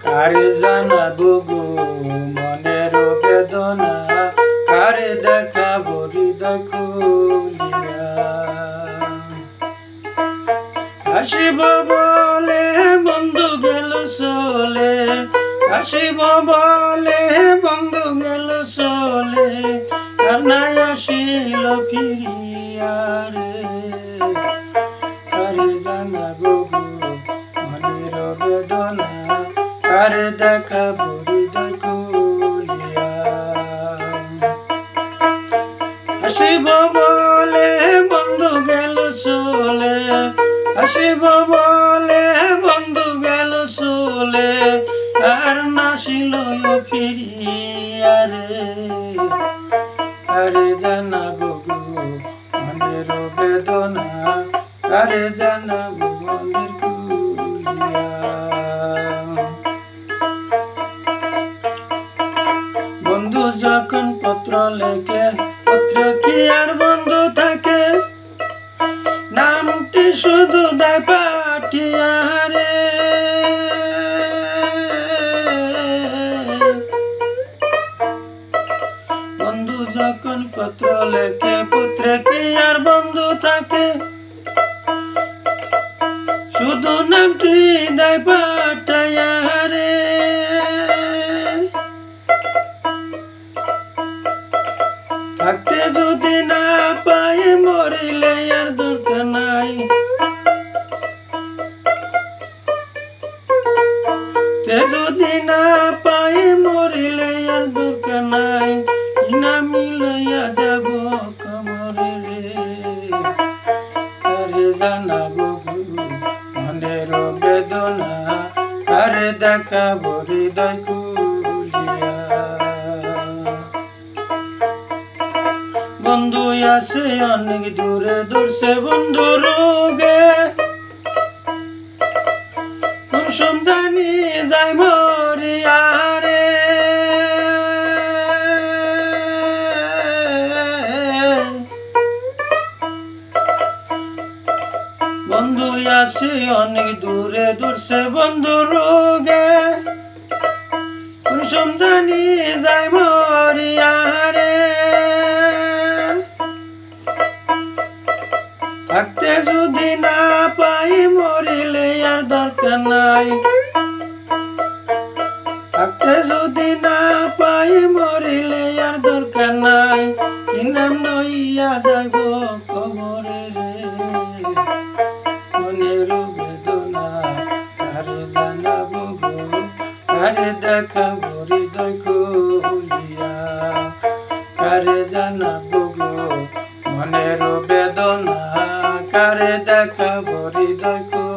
কারে জানাব গো মনের বেদনা? কারে দেখাবো হৃদয় খুলিয়া? আসিব বলে বন্ধু গেল চলে। আসিব বলে বন্ধু গেল চলে। আর নাই আসিল ফিরিয়া রে। জানাব মনের বেদনা, কারে দেখাবো হৃদয় খুলিয়া। আসিব বলে বন্ধু গেল চলে আসিব বলে বন্ধু গেল চলে, আর নাসিল ফিরিয়া রে। কারে জানাব গো মনের বেদনা, কারে জানাব বন্ধু যখন পত্র লেখে, পত্র কি আর বন্ধু থাকে? নামটি শুধু দেয় পাঠিয়া বন্ধু যখন পত্র লেখে, পুত্রে কি আর বন্ধু থাকে? শুধু নামটি দেয় পাঠাইয়া রে। থাকতে যদি না পাই, মরিলে আর দরকার নাই। যদি না পাই, মরিলে আর দরকার নাই। বেদনা কারে দেখা হৃদয় খুলিয়া। বন্ধু আসে অনেক দূরে দূরছে বন্ধু রোগে। কোন সন্ধানি যাই বন্ধু আছে অনেক দূরে দূরছে বন্ধু রোগে। কোন যাই মরিয়া রে থাকতে যদি না পাই, মরিলে আর দরকার নাই। থাকতে যদি না পাই, মরিলে আর দরকার নাই। কি নাম নইয়া যাইব কবরে জানাব গো কারে দেখা হৃদয় খুলিয়া? কারে জানাব গো মনের বেদনা, কারে দেখা হৃদয় খুলিয়া?